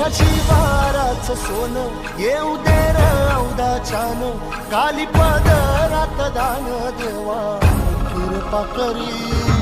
माझ्याची वाराच सोन येऊ दे रौदा छान काली पद रात दान देवा कृपा करी.